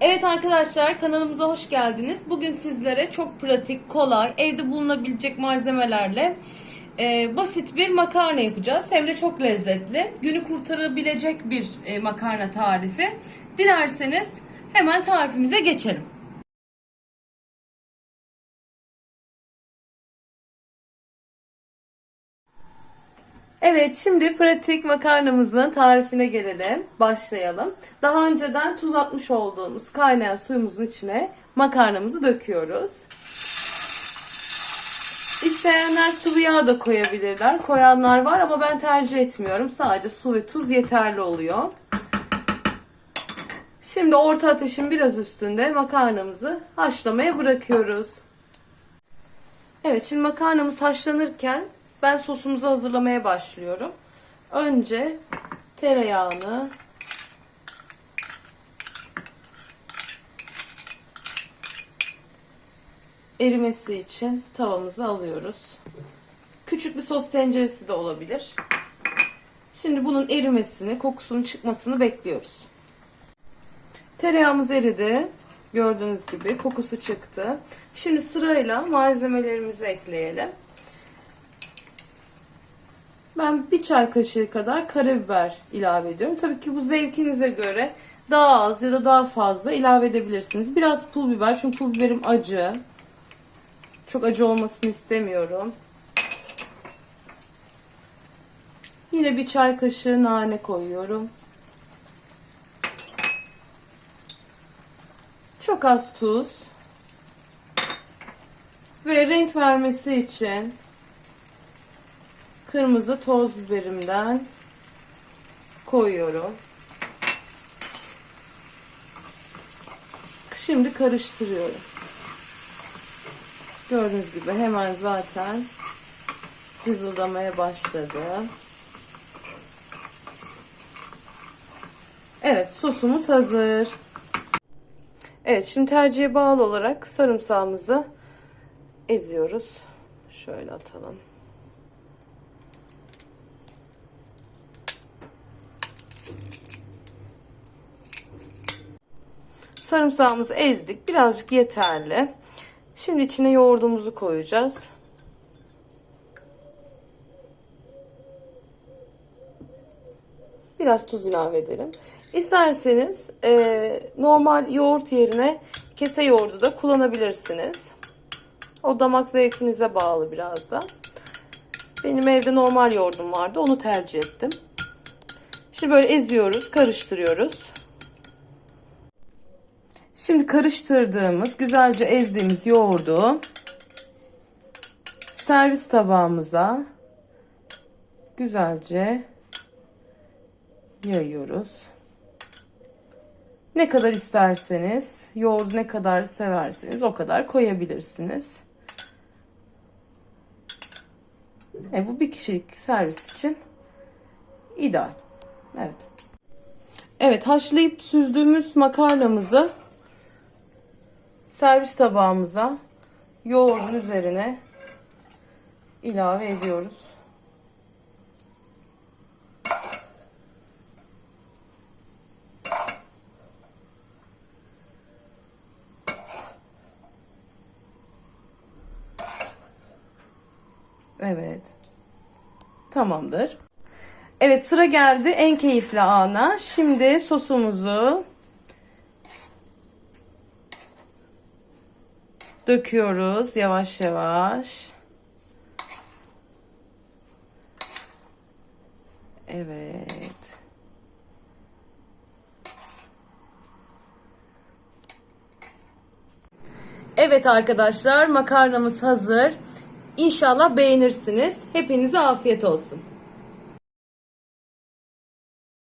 Evet arkadaşlar kanalımıza hoş geldiniz. Bugün sizlere çok pratik, kolay, evde bulunabilecek malzemelerle e, basit bir makarna yapacağız. Hem de çok lezzetli. Günü kurtarabilecek bir e, makarna tarifi. Dilerseniz hemen tarifimize geçelim. Evet şimdi pratik makarnamızın tarifine gelelim. Başlayalım. Daha önceden tuz atmış olduğumuz kaynayan suyumuzun içine makarnamızı döküyoruz. İsteyenler sıvı yağ da koyabilirler. Koyanlar var ama ben tercih etmiyorum. Sadece su ve tuz yeterli oluyor. Şimdi orta ateşin biraz üstünde makarnamızı haşlamaya bırakıyoruz. Evet şimdi makarnamız haşlanırken ben sosumuzu hazırlamaya başlıyorum. Önce tereyağını erimesi için tavamızı alıyoruz. Küçük bir sos tenceresi de olabilir. Şimdi bunun erimesini, kokusunun çıkmasını bekliyoruz. Tereyağımız eridi. Gördüğünüz gibi kokusu çıktı. Şimdi sırayla malzemelerimizi ekleyelim. Ben bir çay kaşığı kadar karabiber ilave ediyorum. Tabii ki bu zevkinize göre daha az ya da daha fazla ilave edebilirsiniz. Biraz pul biber çünkü pul biberim acı. Çok acı olmasını istemiyorum. Yine bir çay kaşığı nane koyuyorum. Çok az tuz. Ve renk vermesi için kırmızı toz biberimden koyuyorum. Şimdi karıştırıyorum. Gördüğünüz gibi hemen zaten cızıldamaya başladı. Evet sosumuz hazır. Evet şimdi tercihe bağlı olarak sarımsağımızı eziyoruz. Şöyle atalım. Sarımsağımızı ezdik. Birazcık yeterli. Şimdi içine yoğurdumuzu koyacağız. Biraz tuz ilave edelim. İsterseniz e, normal yoğurt yerine kese yoğurdu da kullanabilirsiniz. O damak zevkinize bağlı biraz da. Benim evde normal yoğurdum vardı. Onu tercih ettim. Şimdi böyle eziyoruz, karıştırıyoruz. Şimdi karıştırdığımız, güzelce ezdiğimiz yoğurdu servis tabağımıza güzelce yayıyoruz. Ne kadar isterseniz, yoğurdu ne kadar severseniz o kadar koyabilirsiniz. E, bu bir kişilik servis için ideal. Evet. Evet haşlayıp süzdüğümüz makarnamızı servis tabağımıza yoğurdun üzerine ilave ediyoruz. Evet. Tamamdır. Evet sıra geldi en keyifli ana. Şimdi sosumuzu döküyoruz yavaş yavaş. Evet. Evet arkadaşlar makarnamız hazır. İnşallah beğenirsiniz. Hepinize afiyet olsun.